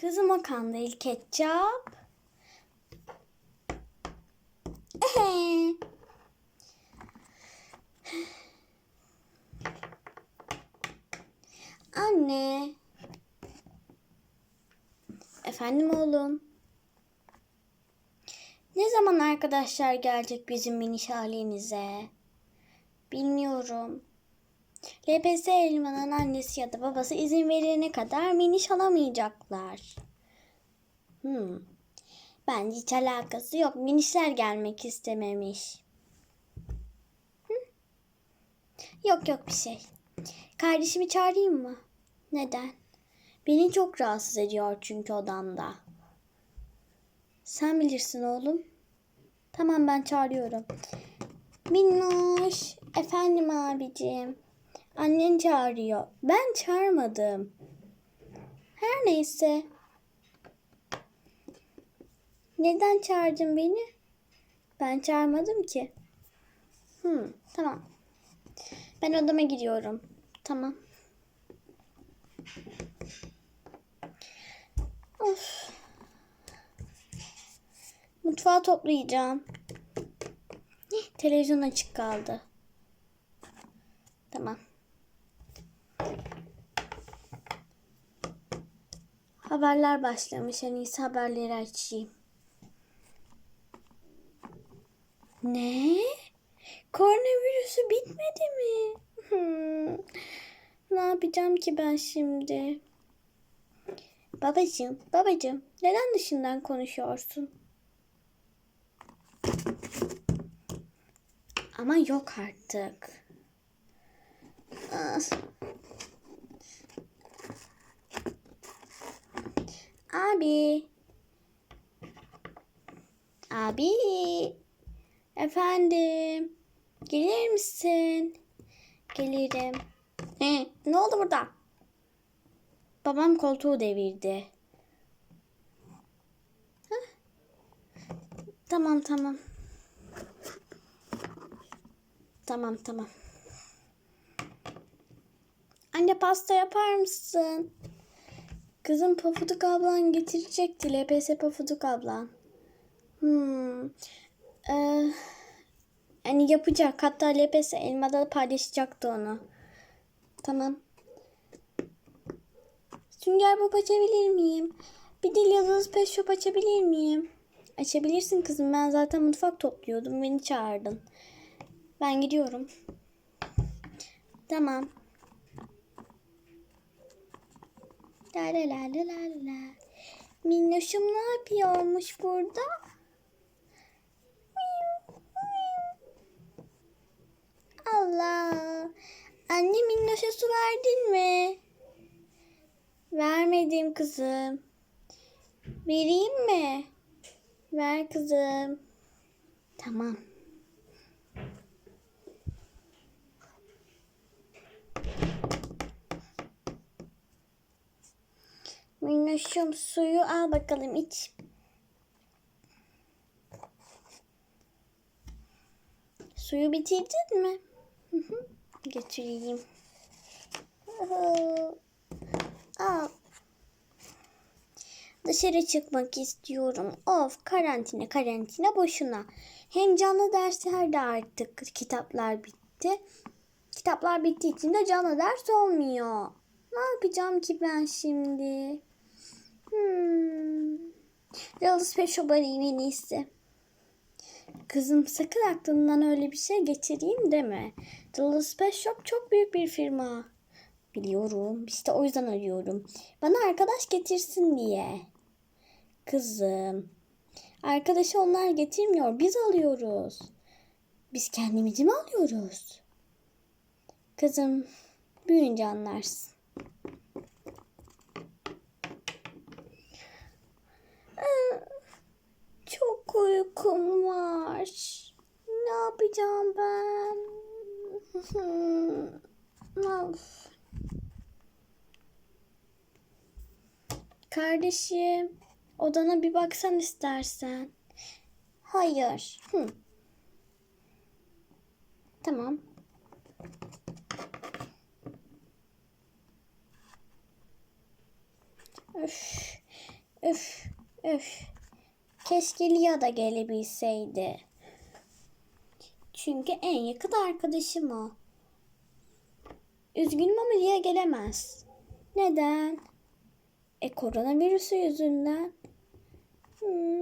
Kızım o kan değil ketçap. Ehe. Anne. Efendim oğlum. Ne zaman arkadaşlar gelecek bizim miniş halimize? Bilmiyorum. LPS Elman'ın annesi ya da babası izin verene kadar miniş alamayacaklar. Hmm. Bence hiç alakası yok. Minişler gelmek istememiş. Yok yok bir şey. Kardeşimi çağırayım mı? Neden? Beni çok rahatsız ediyor çünkü odamda. Sen bilirsin oğlum. Tamam ben çağırıyorum. Minnoş. Efendim abicim. Annen çağırıyor. Ben çağırmadım. Her neyse. Neden çağırdın beni? Ben çağırmadım ki. Hmm, tamam. Ben odama gidiyorum. Tamam. Of. Mutfağı toplayacağım. Televizyon açık kaldı. Tamam. Haberler başlamış. En iyisi haberleri açayım. Ne? Koronavirüsü bitmedi mi? Hmm. Ne yapacağım ki ben şimdi? Babacığım, babacığım, neden dışından konuşuyorsun? Ama yok artık. Ah. Abi. Abi. Efendim. Gelir misin? Gelirim. He, ne oldu burada? Babam koltuğu devirdi. Tamam tamam. Tamam tamam. Anne pasta yapar mısın? Kızım Pofuduk ablan getirecekti. LPS Pofuduk ablan. Hmm. Ee, yani yapacak. Hatta LPS elmada paylaşacaktı onu. Tamam. Sünger Bob açabilir miyim? Bir de Yıldız Pet Shop açabilir miyim? Açabilirsin kızım. Ben zaten mutfak topluyordum. Beni çağırdın. Ben gidiyorum. Tamam. La la la la la la. Minnoşum ne yapıyormuş burada? Allah. Anne Minnoş'a su verdin mi? Vermedim kızım. Vereyim mi? Ver kızım. Tamam. Minnoşum suyu al bakalım iç. Suyu bitirdin mi? Hı hı. Getireyim. Hı. Al. Dışarı çıkmak istiyorum. Of karantina karantina boşuna. Hem canlı dersler de artık kitaplar bitti. Kitaplar bittiği için de canlı ders olmuyor. Ne yapacağım ki ben şimdi? Hmm. Yıldız Peşobar en iyisi. Kızım sakın aklından öyle bir şey geçireyim deme. Yıldız Pet Shop çok büyük bir firma. Biliyorum. İşte o yüzden arıyorum. Bana arkadaş getirsin diye. Kızım. Arkadaşı onlar getirmiyor. Biz alıyoruz. Biz kendimizi mi alıyoruz? Kızım. Büyüyünce anlarsın. Ee, Çok uykum var. Ne yapacağım ben? of. Kardeşim, odana bir baksan istersen. Hayır. Hı. Tamam. Öf, öf, öf. Keşke Lia da gelebilseydi. Çünkü en yakın arkadaşım o. Üzgünüm ama Lia gelemez. Neden? E koronavirüsü yüzünden. Hmm,